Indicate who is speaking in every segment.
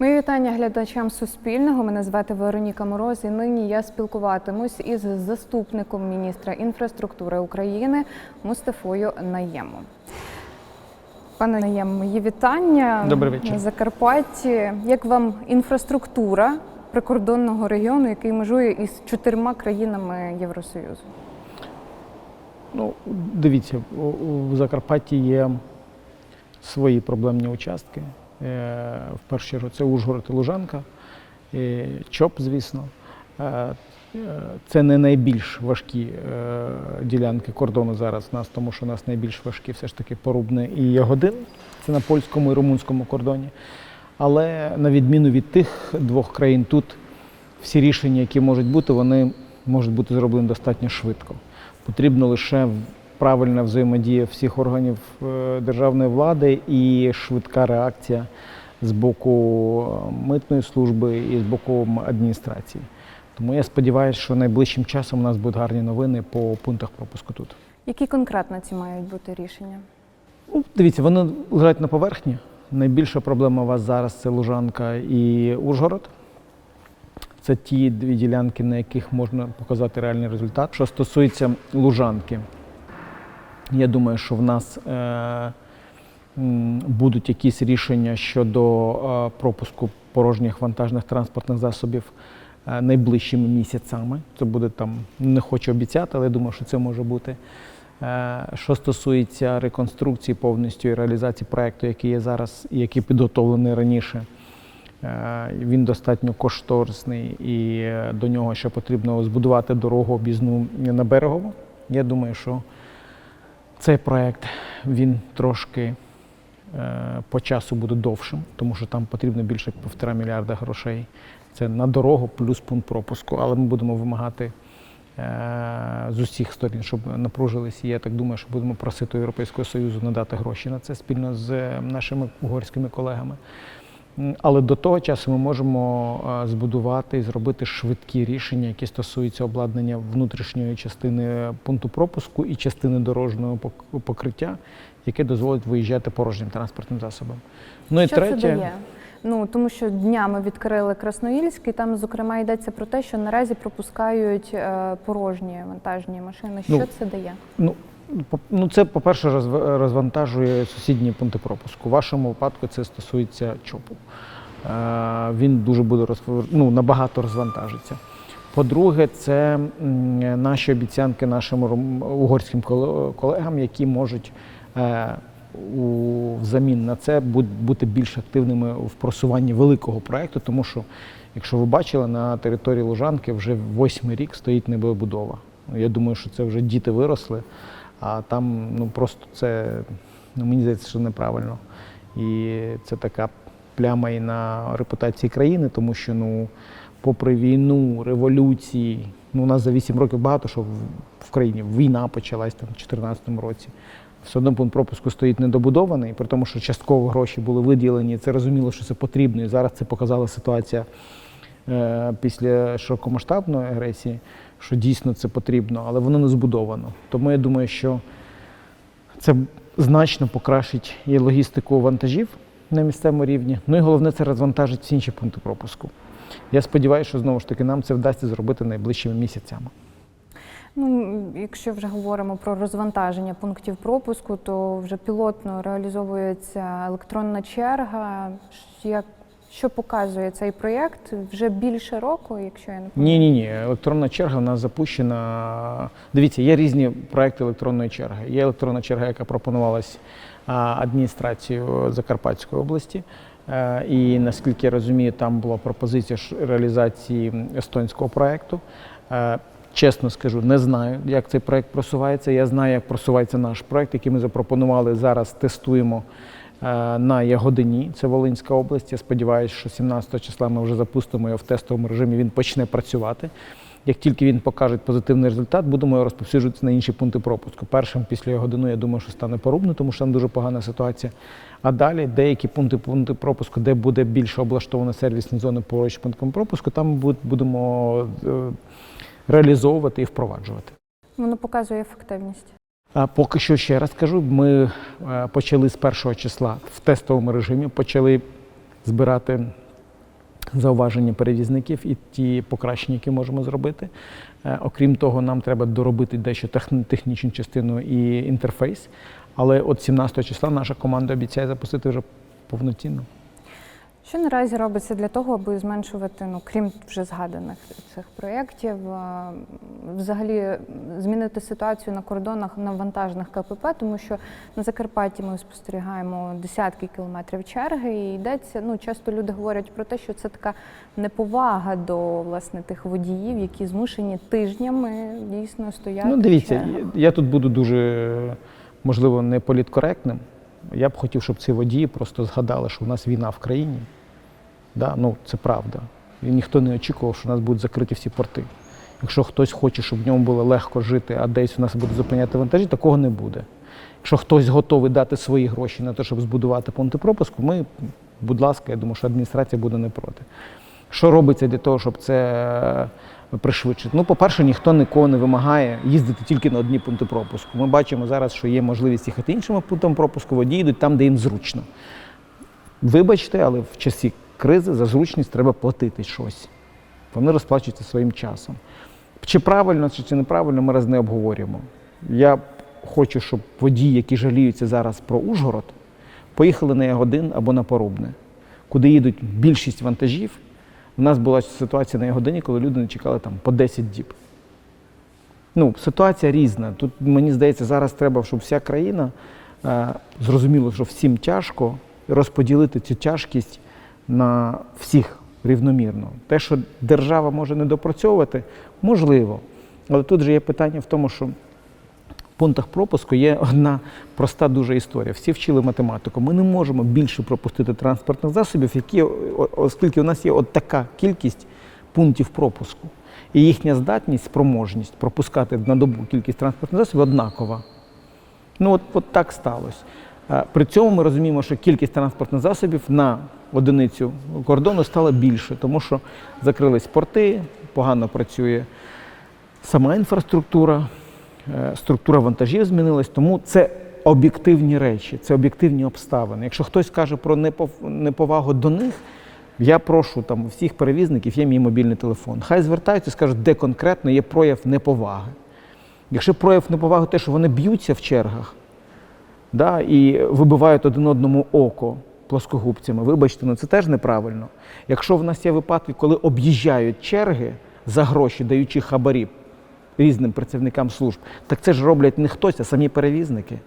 Speaker 1: Мої вітання глядачам Суспільного. Мене звати Вероніка Мороз. І нині я спілкуватимусь із заступником міністра інфраструктури України Мустафою Наємом. Пане Наєм, мої вітання
Speaker 2: Добрий вечір.
Speaker 1: Закарпатті. Як вам інфраструктура прикордонного регіону, який межує із чотирма країнами Євросоюзу?
Speaker 2: Ну, дивіться, у- Закарпатті є свої проблемні участки. Е, В першу чергу це Ужгород і Лужанка, і ЧОП, звісно. Е, е, Це не найбільш важкі ділянки кордону зараз нас, тому що у нас найбільш важкі все ж таки Порубне і Ягодин. Це на польському і румунському кордоні. Але на відміну від тих двох країн, тут всі рішення, які можуть бути, вони можуть бути зроблені достатньо швидко. Потрібно лише правильна взаємодія всіх органів е, державної влади і швидка реакція з боку е, митної служби і з боку адміністрації. Тому я сподіваюся, що найближчим часом у нас будуть гарні новини по пунктах пропуску тут.
Speaker 1: Які конкретно ці мають бути рішення?
Speaker 2: Ну, дивіться, вони лежать на поверхні. Найбільша проблема у вас зараз це Лужанка і Ужгород. Це ті дві ділянки, на яких можна показати реальний результат. Що стосується Лужанки, я думаю, що в нас е, будуть якісь рішення щодо е, пропуску порожніх вантажних транспортних засобів е, найближчими місяцями. Це буде там, не хочу обіцяти, але я думаю, що це може бути. Е, Що стосується реконструкції повністю і реалізації проекту, який є зараз, і який підготовлений раніше, е, він достатньо кошторисний і е, до нього ще потрібно збудувати дорогу об'їзну на берегову. Я думаю, що цей проект він трошки е, по часу буде довшим, тому що там потрібно більше півтора мільярда грошей. Це на дорогу плюс пункт пропуску, але ми будемо вимагати е, з усіх сторін, щоб напружилися. Я так думаю, що будемо просити Європейського Союзу надати гроші на це спільно з нашими угорськими колегами. Але до того часу ми можемо е, збудувати і зробити швидкі рішення, які стосуються обладнання внутрішньої частини пункту пропуску і частини дорожнього пок- покриття, яке дозволить виїжджати порожнім транспортним засобом. Ну і
Speaker 1: що
Speaker 2: третє,
Speaker 1: це дає? Ну тому що днями відкрили Красноїльський. Там зокрема йдеться про те, що наразі пропускають е, порожні вантажні машини. Що
Speaker 2: Ну,
Speaker 1: це дає?
Speaker 2: Ну, ну це, по-перше, розв- розвантажує сусідні пункти пропуску. У вашому випадку це стосується ЧОПу. Е, Він дуже буде розв- ну, набагато розвантажиться. По-друге, це наші обіцянки нашим угорським коле- колегам, які можуть е, взамін на це бути більш активними в просуванні великого проекту, тому що, якщо ви бачили, на території Лужанки вже восьмий рік стоїть небобудова. Я думаю, що це вже діти виросли, а там ну просто це ну, мені здається, що неправильно. І це така пляма і на репутації країни, тому що ну, попри війну, революції, ну у нас за 8 років багато що в, в країні. Війна почалась там в 2014 році. Все одно пункт пропуску стоїть недобудований, при тому, що частково гроші були виділені, це розуміло, що це потрібно. І зараз це показала ситуація е, після широкомасштабної агресії, що дійсно це потрібно, але воно не збудовано. Тому я думаю, що це значно покращить і логістику вантажів на місцевому рівні. Ну і головне, це розвантажить всі інші пункти пропуску. Я сподіваюся, що знову ж таки нам це вдасться зробити найближчими місяцями.
Speaker 1: Ну, якщо вже говоримо про розвантаження пунктів пропуску, то вже пілотно реалізовується електронна черга. Як що показує цей проєкт? Вже більше року, якщо я не
Speaker 2: Ні, ні, ні. Електронна черга в нас запущена. Дивіться, є різні проекти електронної черги. Є електронна черга, яка пропонувалась адміністрацією Закарпатської області. Е, І наскільки я розумію, там була пропозиція реалізації естонського проекту. Е, Чесно скажу, не знаю, як цей проект просувається. Я знаю, як просувається наш проект, який ми запропонували зараз. Тестуємо на Ягодині, це Волинська область. Я сподіваюся, що 17 числа ми вже запустимо його в тестовому режимі. Він почне працювати. Як тільки він покаже позитивний результат, будемо його розповсюджувати на інші пункти пропуску. Першим після Ягодину, я думаю, що стане порубно, тому що там дуже погана ситуація. А далі деякі пункти пункти пропуску, де буде більше облаштовано сервісні зони поруч пунктом пропуску, там буд- будемо е, реалізовувати і впроваджувати.
Speaker 1: воно показує ефективність.
Speaker 2: Поки що ще раз кажу, ми е, почали з першого числа в тестовому режимі, почали збирати зауваження перевізників і ті покращення, які можемо зробити. Е, Окрім того, нам треба доробити дещо технічну частину і інтерфейс. Але от 17 числа наша команда обіцяє запустити вже повноцінно.
Speaker 1: Що наразі робиться для того, аби зменшувати, ну крім вже згаданих цих проєктів, е, взагалі змінити ситуацію на кордонах на вантажних КПП, тому що на Закарпатті ми спостерігаємо десятки кілометрів черги, і йдеться. Ну часто люди говорять про те, що це така неповага до власне тих водіїв, які змушені тижнями дійсно стояти.
Speaker 2: Ну, дивіться, я- я тут буду дуже, можливо, не політкоректним. Я б хотів, щоб ці водії просто згадали, що у нас війна в країні. Да? Ну, це правда. І ніхто не очікував, що у нас будуть закриті всі порти. Якщо хтось хоче, щоб в ньому було легко жити, а десь у нас буде зупиняти вантажі, такого не буде. Якщо хтось готовий дати свої гроші на те, щоб збудувати пункти пропуску, ми, будь ласка, я думаю, що адміністрація буде не проти. Що робиться для того, щоб це е, пришвидшити? Ну, по-перше, ніхто нікого не вимагає їздити тільки на одні пункти пропуску. Ми бачимо зараз, що є можливість їхати іншими пунктами пропуску, водії йдуть там, де їм зручно. Вибачте, але в часі кризи за зручність треба платити щось. Вони розплачуються своїм часом. Чи правильно, чи, неправильно, ми раз не обговорюємо. Я хочу, щоб водії, які жаліються зараз про Ужгород, поїхали на Ягодин або на Порубне, куди їдуть більшість вантажів. У нас була ситуація на Ягодині, коли люди не чекали там по 10 діб. Ну, ситуація різна. Тут, мені здається, зараз треба, щоб вся країна е, зрозуміла, що всім тяжко розподілити цю тяжкість на всіх рівномірно. Те, що держава може не допрацьовувати, можливо. Але тут же є питання в тому, що в пунктах пропуску є одна проста дуже історія. Всі вчили математику. Ми не можемо більше пропустити транспортних засобів, які, оскільки у нас є от така кількість пунктів пропуску. І їхня здатність, спроможність пропускати на добу кількість транспортних засобів однакова. Ну от, от так сталося. При цьому ми розуміємо, що кількість транспортних засобів на одиницю кордону стала більше, тому що закрились порти, погано працює сама інфраструктура, е, структура вантажів змінилась, тому це об'єктивні речі, це об'єктивні обставини. Якщо хтось каже про неповагу до них, я прошу там всіх перевізників є мій мобільний телефон. Хай звертаються і скажуть, де конкретно є прояв неповаги. Якщо прояв неповаги те, що вони б'ються в чергах да, і вибивають один одному око плоскогубцями, вибачте, ну це теж неправильно. Якщо в нас є випадки, коли об'їжджають черги за гроші, даючи хабарі різним працівникам служб, так це ж роблять не хтось, а самі перевізники.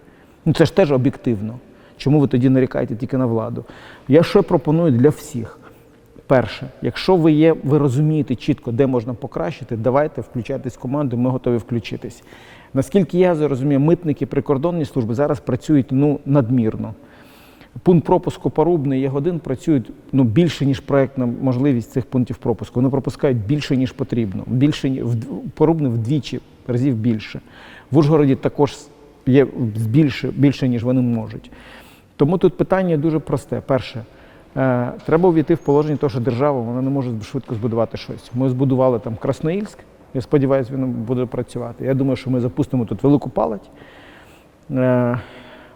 Speaker 2: Ну це ж теж об'єктивно. Чому ви тоді нарікаєте тільки на владу? Я що пропоную для всіх? Перше, якщо ви є, ви розумієте чітко, де можна покращити, давайте включайтесь в команду, ми готові включитись. Наскільки я розумію, митники прикордонні служби зараз працюють ну, надмірно. Пункт пропуску Порубний і Ягодин працюють ну, більше, ніж проєктна можливість цих пунктів пропуску. Вони пропускають більше, ніж потрібно. Більше, в- Порубний вдвічі разів більше. В Ужгороді також є більше, більше, ніж вони можуть. Тому тут питання дуже просте. Перше, е, треба увійти в положення того, що держава вона не може швидко збудувати щось. Ми збудували там Красноїльськ, я сподіваюся, він буде працювати. Я думаю, що ми запустимо тут велику палать. Е,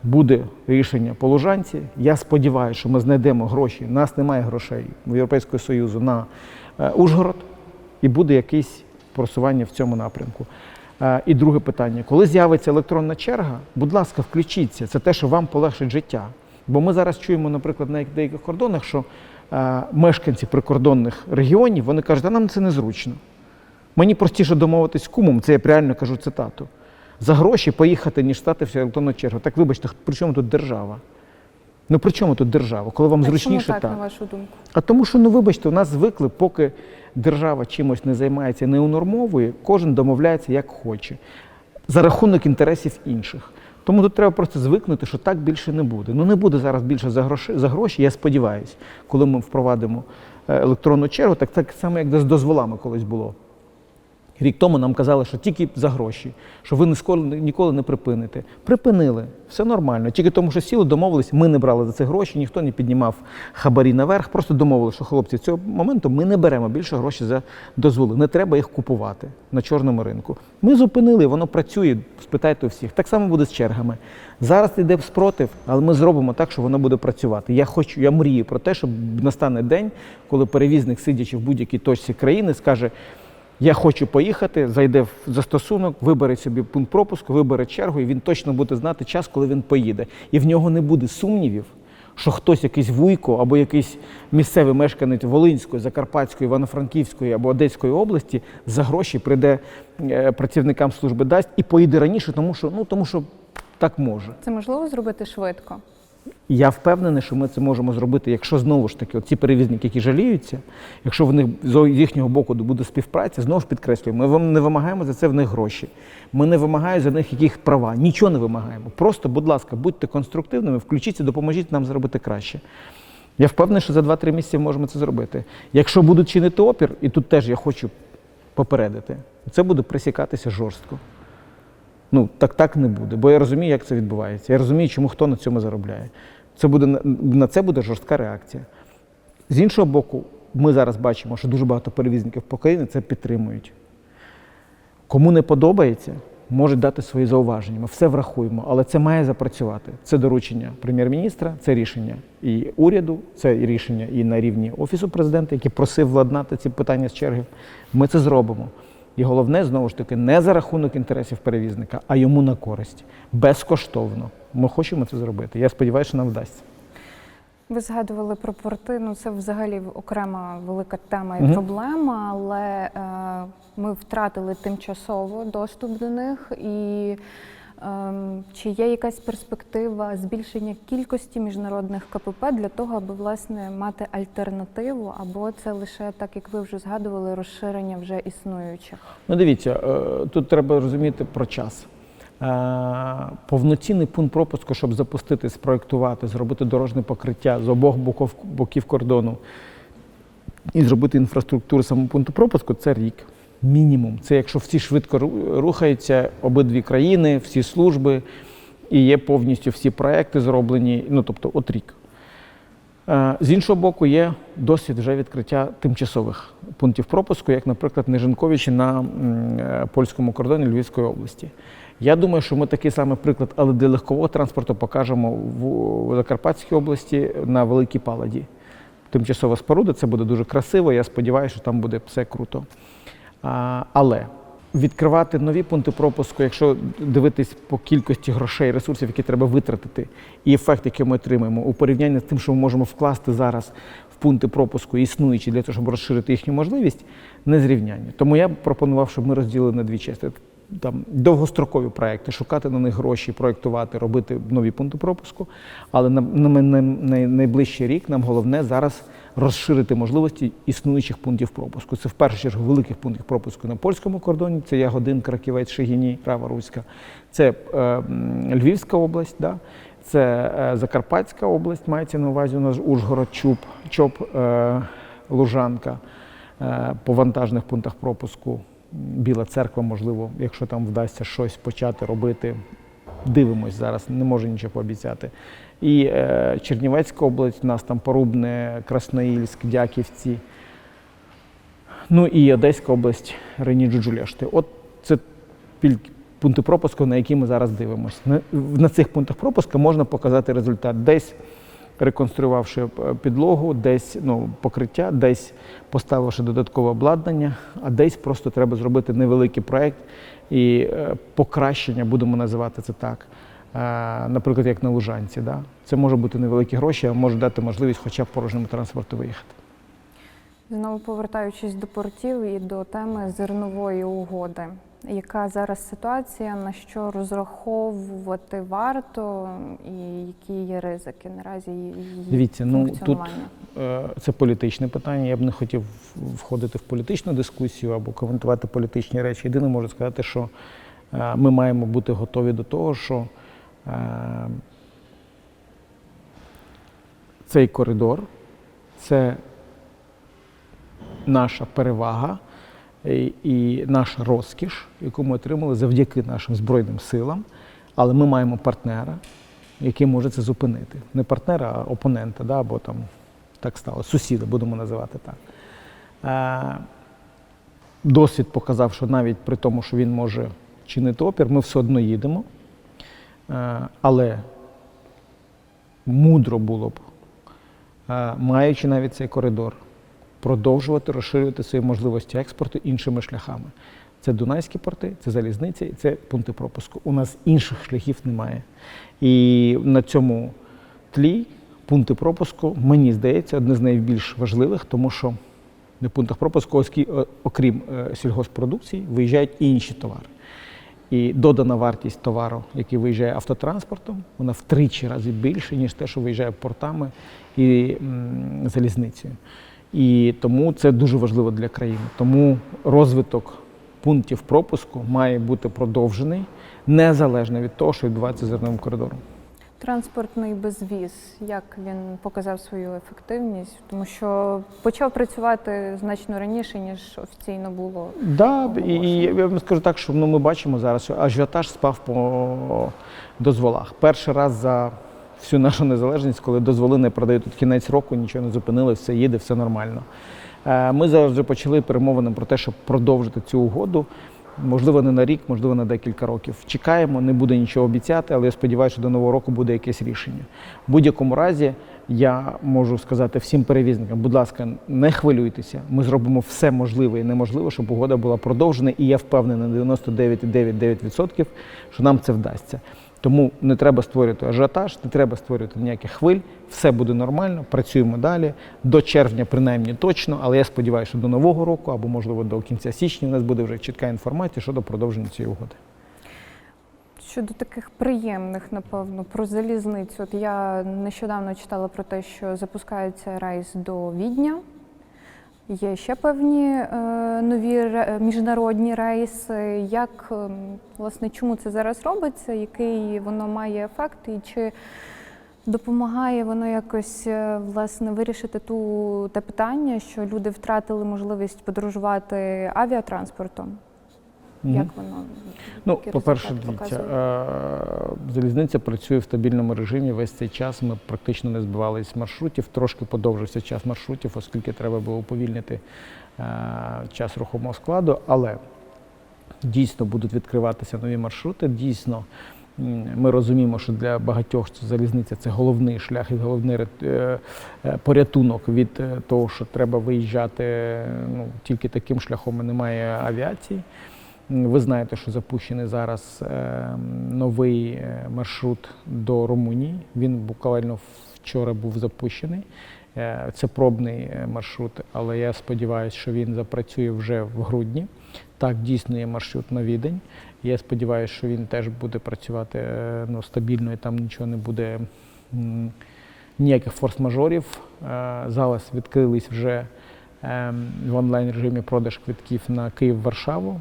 Speaker 2: буде рішення по Лужанці. Я сподіваюся, що ми знайдемо гроші. У нас немає грошей в Європейського Союзу на е, Ужгород, і буде якесь просування в цьому напрямку. Е, І друге питання: коли з'явиться електронна черга, будь ласка, включіться. Це те, що вам полегшить життя. Бо ми зараз чуємо, наприклад, на деяких кордонах, що е, мешканці прикордонних регіонів вони кажуть, а нам це незручно. Мені простіше домовитись з кумом, це я реально кажу цитату. За гроші поїхати, ніж стати в електронну чергу. Так вибачте, при чому тут держава? Ну при чому тут держава? Коли вам
Speaker 1: А
Speaker 2: зручніше
Speaker 1: чому так,
Speaker 2: так.
Speaker 1: на вашу думку?
Speaker 2: А тому що, ну вибачте, у нас звикли, поки держава чимось не займається, не унормовує, кожен домовляється як хоче, за рахунок інтересів інших. Тому тут треба просто звикнути, що так більше не буде. Ну не буде зараз більше за гроші, за гроші я сподіваюся, коли ми впровадимо е, електронну чергу, так так само, як з дозволами колись було. Рік тому нам казали, що тільки за гроші, що ви ніколи, не припините. Припинили, все нормально. Тільки тому, що сіли, домовились, ми не брали за це гроші, ніхто не піднімав хабарі наверх. Просто домовилися, що хлопці, цього моменту ми не беремо більше гроші за дозволи. Не треба їх купувати на чорному ринку. Ми зупинили, воно працює, спитайте у всіх. Так само буде з чергами. Зараз йде спротив, але ми зробимо так, що воно буде працювати. Я хочу, я мрію про те, щоб настане день, коли перевізник, сидячи в будь-якій точці країни, скаже. Я хочу поїхати, зайде в застосунок, вибере собі пункт пропуску, вибере чергу, і він точно буде знати час, коли він поїде. І в нього не буде сумнівів, що хтось, якийсь вуйко або якийсь місцевий мешканець Волинської, Закарпатської, Івано-Франківської або Одеської області за гроші прийде е, працівникам служби дасть і поїде раніше, тому що ну тому що так може.
Speaker 1: Це можливо зробити швидко.
Speaker 2: Я впевнений, що ми це можемо зробити, якщо знову ж таки ці перевізники, які жаліються, якщо в них з їхнього боку буде співпраця, знову ж підкреслюю, ми вам не вимагаємо за це в них гроші. Ми не вимагаємо за них яких права, нічого не вимагаємо. Просто, будь ласка, будьте конструктивними, включіться, допоможіть нам зробити краще. Я впевнений, що за 2-3 місяці можемо це зробити. Якщо будуть чинити опір, і тут теж я хочу попередити, це буде присікатися жорстко. Ну, так так не буде, бо я розумію, як це відбувається. Я розумію, чому хто на цьому заробляє. Це буде, на- це буде жорстка реакція. З іншого боку, ми зараз бачимо, що дуже багато перевізників по країні це підтримують. Кому не подобається, можуть дати свої зауваження. Ми все врахуємо, але це має запрацювати. Це доручення прем'єр-міністра, це рішення і уряду, це рішення і на рівні офісу президента, який просив владнати ці питання з черги. Ми це зробимо. І головне, знову ж таки, не за рахунок інтересів перевізника, а йому на користь. Безкоштовно. Ми хочемо це зробити. Я сподіваюся, що нам вдасться.
Speaker 1: Ви згадували про порти. Ну це взагалі окрема велика тема і
Speaker 2: Мгм.
Speaker 1: проблема, але е, ми втратили тимчасово доступ до них. І чи є якась перспектива збільшення кількості міжнародних КПП для того, аби власне мати альтернативу, або це лише так, як ви вже згадували, розширення вже існуючих?
Speaker 2: Ну, дивіться, е, тут треба розуміти про час. Е, Повноцінний пункт пропуску, щоб запустити, спроектувати, зробити дорожне покриття з обох боків кордону і зробити інфраструктуру самого пункту пропуску це рік. Мінімум. Це якщо всі швидко ру- рухаються, обидві країни, всі служби, і є повністю всі проекти зроблені. Ну, тобто, от рік. Е, З іншого боку, є досвід вже відкриття тимчасових пунктів пропуску, як, наприклад, Нежинковичі на е, польському кордоні Львівської області. Я думаю, що ми такий самий приклад, але для легкового транспорту покажемо в Закарпатській області на Великій Паладі. Тимчасова споруда, це буде дуже красиво. Я сподіваюся, що там буде все круто. Але відкривати нові пункти пропуску, якщо дивитись по кількості грошей, ресурсів, які треба витратити, і ефект, який ми отримаємо, у порівнянні з тим, що ми можемо вкласти зараз в пункти пропуску, існуючі для того, щоб розширити їхню можливість, не зрівняння. Тому я пропонував, щоб ми розділили на дві частини. Там довгострокові проекти, шукати на них гроші, проектувати, робити нові пункти пропуску. Але на, на, на найближчий рік нам головне зараз розширити можливості існуючих пунктів пропуску. Це в першу чергу великих пунктів пропуску на польському кордоні. Це Ягодин, Краківець, Шегіні, Права Руська. Це е, Львівська область, да? це е, Закарпатська область, мається на увазі у нас Ужгород, Чуб, Чоп, е, Лужанка е, по вантажних пунктах пропуску. Біла церква, можливо, якщо там вдасться щось почати робити. Дивимось зараз, не можу нічого пообіцяти. І е, Чернівецька область, у нас там Порубне, Красноїльськ, Дяківці. Ну і Одеська область, Рені Джуджуляшти. От це пункти пропуску, на які ми зараз дивимося. На, на цих пунктах пропуску можна показати результат. Десь реконструювавши е, підлогу, десь ну, покриття, десь поставивши додаткове обладнання, а десь просто треба зробити невеликий проєкт і е, покращення, будемо називати це так. е, Наприклад, як на Лужанці. Да? Це може бути невеликі гроші, а може дати можливість хоча б порожньому транспорту виїхати.
Speaker 1: Знову повертаючись до портів і до теми зернової угоди. Яка зараз ситуація, на що розраховувати варто, і які є ризики наразі її
Speaker 2: Дивіться, ну тут е, це політичне питання. Я б не хотів входити в політичну дискусію або коментувати політичні речі. Єдине можу сказати, що е, ми маємо бути готові до того, що е, цей коридор це наша перевага, і, і наша розкіш, яку ми отримали завдяки нашим Збройним силам. Але ми маємо партнера, який може це зупинити. Не партнера, а опонента, да, або там так стало, сусіда, будемо називати так. Е, досвід показав, що навіть при тому, що він може чинити опір, ми все одно їдемо. Е, але мудро було б, е, маючи навіть цей коридор, продовжувати розширювати свої можливості експорту іншими шляхами. Це Дунайські порти, це залізниця і це пункти пропуску. У нас інших шляхів немає. І на цьому тлі пункти пропуску, мені здається, одне з найбільш важливих, тому що на пунктах пропуску, окрім е, сільгоспродукції, виїжджають і інші товари. І додана вартість товару, який виїжджає автотранспортом, вона втричі рази більше, ніж те, що виїжджає портами і залізницею. І тому це дуже важливо для країни. Тому розвиток пунктів пропуску має бути продовжений незалежно від того, що відбувається з зерновим коридором.
Speaker 1: Транспортний безвіз, як він показав свою ефективність, тому що почав працювати значно раніше, ніж офіційно було.
Speaker 2: Да, і, і я вам скажу так, що ну, ми бачимо зараз, що ажіотаж спав по дозволах. Перший раз за всю нашу незалежність, коли дозволи не продають тут кінець року, нічого не зупинили, все їде, все нормально. Е, Ми зараз почали перемовини про те, щоб продовжити цю угоду. Можливо, не на рік, можливо, на декілька років. Чекаємо, не буде нічого обіцяти, але я сподіваюся, що до нового року буде якесь рішення. В будь-якому разі я можу сказати всім перевізникам, будь ласка, не хвилюйтеся. Ми зробимо все можливе і неможливе, щоб угода була продовжена, і я впевнений на 99,99%, що нам це вдасться. Тому не треба створювати ажіотаж, не треба створювати ніяких хвиль. Все буде нормально, працюємо далі. До червня, принаймні, точно, але я сподіваюся, що до нового року або, можливо, до кінця січня у нас буде вже чітка інформація щодо продовження цієї угоди.
Speaker 1: Щодо таких приємних, напевно, про залізницю. От я нещодавно читала про те, що запускається рейс до Відня. Є ще певні е, нові ре- міжнародні рейси. Як ем, власне чому це зараз робиться? Який воно має ефект, і чи допомагає воно якось е, власне вирішити ту те питання, що люди втратили можливість подорожувати авіатранспортом? Як воно
Speaker 2: Ну, по-перше, дивіться, залізниця працює в стабільному режимі весь цей час. Ми практично не збивались з маршрутів. Трошки подовжився час маршрутів, оскільки треба було уповільнити час рухомого складу. Але дійсно будуть відкриватися нові маршрути. Дійсно, ми розуміємо, що для багатьох залізниця це головний шлях і головний е, е, порятунок від е, того, що треба виїжджати ну, тільки таким шляхом і немає авіації. Ви знаєте, що запущений зараз е, новий е, маршрут до Румунії. Він буквально вчора був запущений. Е, Це пробний маршрут, але я сподіваюся, що він запрацює вже в грудні. Так, дійсно є маршрут на відень. Я сподіваюся, що він теж буде працювати ну, стабільно і там нічого не буде ніяких форс-мажорів. Зараз відкрились вже ем, в онлайн режимі продаж квитків на Київ-Варшаву.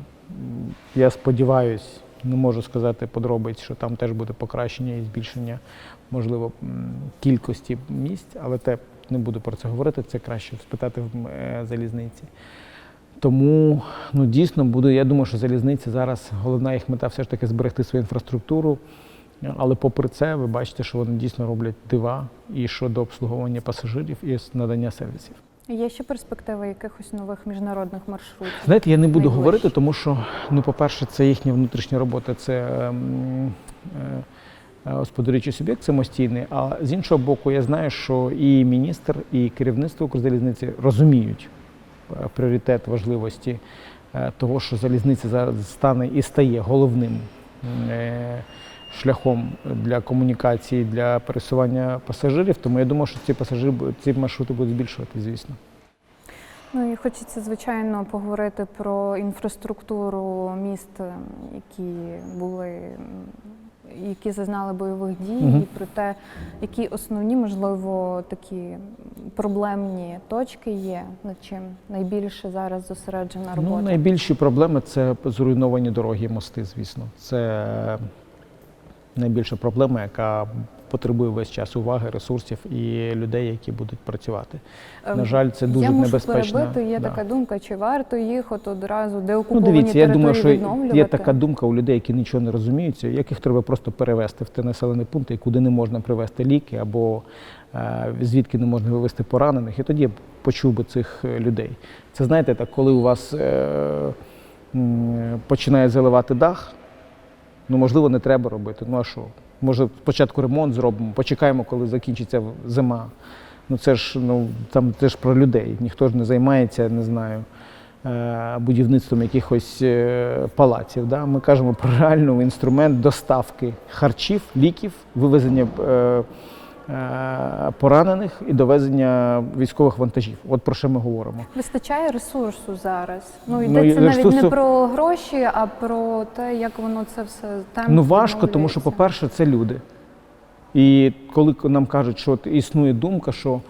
Speaker 2: Я сподіваюся, не можу сказати подробиць, що там теж буде покращення і збільшення, можливо, кількості місць, але те не буду про це говорити, це краще спитати в е, залізниці. Тому ну, дійсно буде, я думаю, що залізниця зараз головна їх мета все ж таки зберегти свою інфраструктуру. Але попри це, ви бачите, що вони дійсно роблять дива і щодо обслуговування пасажирів і надання сервісів.
Speaker 1: Є ще перспективи якихось нових міжнародних маршрутів?
Speaker 2: Знаєте, я не буду
Speaker 1: Найближче.
Speaker 2: говорити, тому що, ну, по-перше, це їхня внутрішня робота, це ем, е, е, господарюючий суб'єкт самостійний. А з іншого боку, я знаю, що і міністр, і керівництво Укрзалізниці розуміють е, пріоритет важливості е, того, що залізниця зараз стане і стає головним е, шляхом для комунікації, для пересування пасажирів. Тому я думаю, що ці пасажири ці маршрути будуть збільшувати, звісно.
Speaker 1: Ну і хочеться, звичайно, поговорити про інфраструктуру міст, які були, які зазнали бойових дій,
Speaker 2: Мгм.
Speaker 1: і про те, які основні, можливо, такі проблемні точки є, над чим найбільше зараз зосереджена робота.
Speaker 2: Ну, найбільші проблеми це зруйновані дороги мости, звісно. Це найбільша проблема, яка потребує весь час уваги, ресурсів і людей, які будуть працювати. На жаль, це дуже
Speaker 1: Ем, я можу
Speaker 2: небезпечно.
Speaker 1: перебити, є
Speaker 2: Да.
Speaker 1: така думка, чи варто їх от одразу
Speaker 2: Ну,
Speaker 1: деокуповані
Speaker 2: дивіться, я думаю, що
Speaker 1: відновлювати?
Speaker 2: є така думка у людей, які нічого не розуміються, яких треба просто перевести в той населений пункт, і куди не можна привезти ліки, або е, звідки не можна вивезти поранених. І тоді я почув би цих е, людей. Це знаєте, так, коли у вас е, починає заливати дах, ну можливо, не треба робити. Ну а що? Може, спочатку ремонт зробимо, почекаємо, коли закінчиться зима. Ну це ж ну там це ж про людей. Ніхто ж не займається, не знаю, е, будівництвом якихось е, палаців. Да? Ми кажемо про реальний інструмент доставки харчів, ліків, вивезення е, поранених і довезення військових вантажів. От про що ми говоримо.
Speaker 1: Вистачає ресурсу зараз. Ну
Speaker 2: Ну,
Speaker 1: йдеться
Speaker 2: і
Speaker 1: навіть не про гроші, а про те, як воно це все там.
Speaker 2: Ну важко, тому що, по-перше, це люди. І коли нам кажуть, що існує думка, що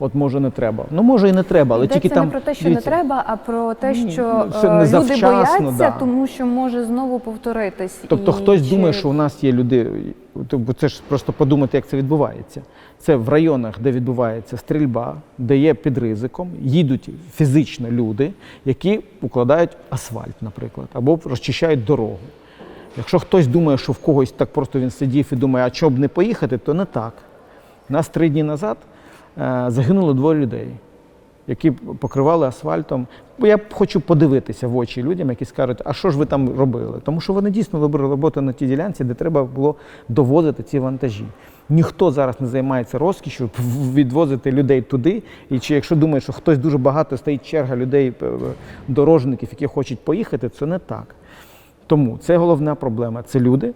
Speaker 2: от може не треба. Ну може і не треба, але
Speaker 1: Йдеться
Speaker 2: тільки там
Speaker 1: не про те, що
Speaker 2: дивіться,
Speaker 1: не треба, а про те, що
Speaker 2: ну, це
Speaker 1: е,
Speaker 2: не
Speaker 1: люди
Speaker 2: завчасно,
Speaker 1: бояться,
Speaker 2: да.
Speaker 1: тому що може знову повторитись.
Speaker 2: Тобто
Speaker 1: І
Speaker 2: хтось
Speaker 1: чи-
Speaker 2: думає, що у нас є люди, бо це ж просто подумати, як це відбувається. Це в районах, де відбувається стрільба, де є під ризиком, їдуть фізично люди, які укладають асфальт, наприклад, або розчищають дорогу. Якщо хтось думає, що в когось так просто він сидів і думає, а чого б не поїхати, то не так. Нас три дні назад е, загинуло двоє людей, які покривали асфальтом. Я хочу подивитися в очі людям, які скажуть, а що ж ви там робили? Тому що вони дійсно вибрали роботу на тій ділянці, де треба було довозити ці вантажі. Ніхто зараз не займається розкішю відвозити людей туди. І чи якщо думає, що хтось дуже багато стоїть черга людей, е, дорожників, які хочуть поїхати, це не так. Тому це головна проблема. Це люди, е,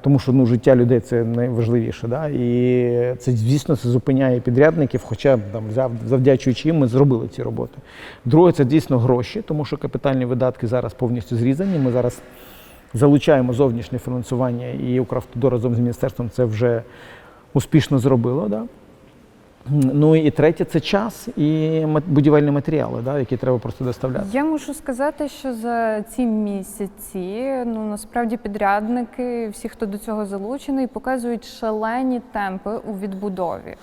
Speaker 2: тому що ну, життя людей це найважливіше. Да? І це, звісно, це зупиняє підрядників, хоча там, зав- завдячуючи їм ми зробили ці роботи. Друге, це дійсно гроші, тому що капітальні видатки зараз повністю зрізані. Ми зараз залучаємо зовнішнє фінансування, і Укравтодор разом з міністерством це вже успішно зробило. Да? Ну і третє це час і будівельні матеріали, да, які треба просто доставляти.
Speaker 1: Я мушу сказати, що за ці місяці ну насправді підрядники, всі, хто до цього залучений, показують шалені темпи у відбудові.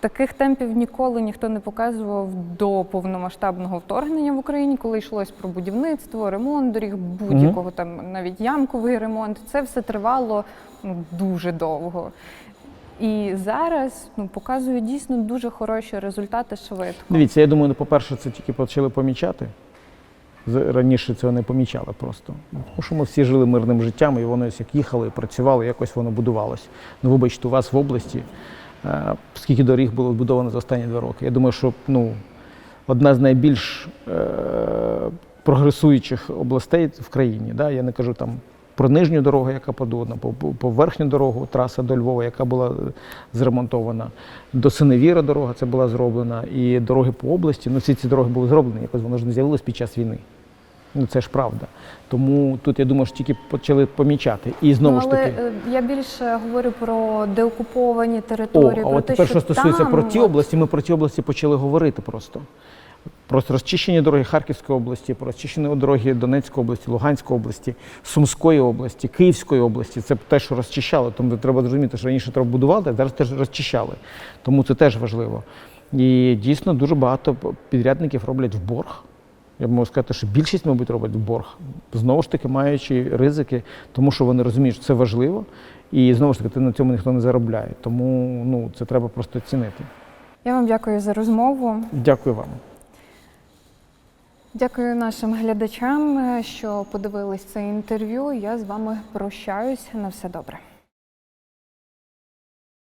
Speaker 1: Таких темпів ніколи ніхто не показував до повномасштабного вторгнення в Україні, коли йшлось про будівництво, ремонт доріг, будь-якого там навіть ямковий ремонт. Це все тривало ну, дуже довго. І зараз ну, показують дійсно дуже хороші результати швидко.
Speaker 2: Дивіться, я думаю, ну, по-перше, це тільки почали помічати. Раніше цього не помічали просто. Тому що ми всі жили мирним життям, і воно як їхали, працювали, якось воно будувалося. Ну, вибачте, у вас в області, е, скільки доріг було збудовано за останні два роки. Я думаю, що ну, одна з найбільш е, прогресуючих областей в країні. Да? Я не кажу там про нижню дорогу, яка подобна, по, по- верхню дорогу, траса до Львова, яка була е, зремонтована, до Синевіра дорога це була зроблена, і дороги по області. Ну, всі ці дороги були зроблені, якось воно ж не з'явилось під час війни. Ну це ж правда. Тому тут я думаю, що тільки почали помічати. І знову
Speaker 1: ну,
Speaker 2: ж таки.
Speaker 1: е, я більше говорю про деокуповані
Speaker 2: О,
Speaker 1: території.
Speaker 2: а
Speaker 1: про
Speaker 2: от
Speaker 1: те,
Speaker 2: тепер
Speaker 1: що
Speaker 2: що стосується
Speaker 1: там,
Speaker 2: про ті області, ми про ті області почали говорити просто. Про розчищення дороги Харківської області, про розчищення дороги Донецької області, Луганської області, Сумської області, Київської області. Це те, що розчищали. Тому треба зрозуміти, що раніше треба будувати, а зараз теж розчищали. Тому це теж важливо. І дійсно дуже багато підрядників роблять в борг. Я б можу сказати, що більшість, мабуть, робить в борг, знову ж таки маючи ризики, тому що вони розуміють, що це важливо, і знову ж таки ти на цьому ніхто не заробляє. Тому ну, це треба просто цінити.
Speaker 1: Я вам дякую за розмову.
Speaker 2: Дякую вам.
Speaker 1: Дякую нашим глядачам, е, що подивились це інтерв'ю. Я з вами прощаюсь. На все добре.